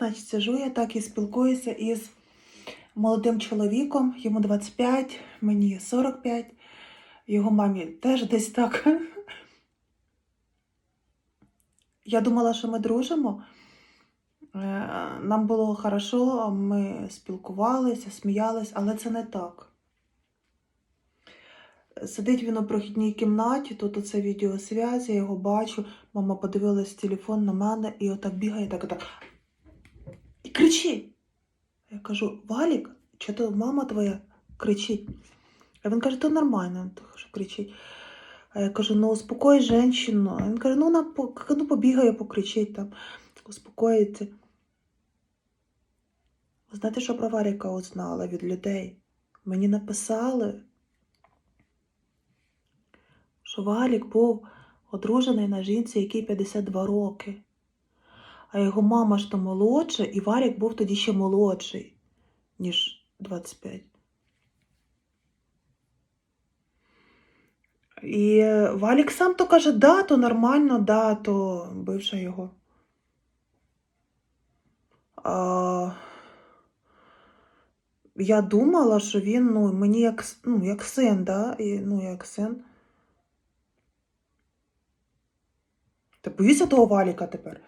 значить, сижу я так і спілкуюся із молодим чоловіком, йому 25, мені 45, його мамі теж десь так. Я думала, що ми дружимо. Е, Нам було хорошо, ми спілкувалися, сміялись, але це не так. Сидить він у прохідній кімнаті, тут оце відеосвязь, я його бачу. Мама подивилась телефон на мене і отак бігає, так, так. І кричить. Я кажу, Валік, чи то мама твоя кричить? А він каже, то нормально, що кричить. А я кажу, ну успокой. А він каже, ну вона ну, побігає, покричить там, успокоїться. Знаєте, що про Валіка узнала від людей? Мені написали, що Валік був одружений на жінці, якій 52 роки. А його мама ж то молодша, і Валік був тоді ще молодший, ніж 25. І Валік сам то каже, да, то нормально, да, то бивша його. А, я думала, що він ну, мені як, ну, як син, да? І, ну, як син. Та боюся того Валіка тепер.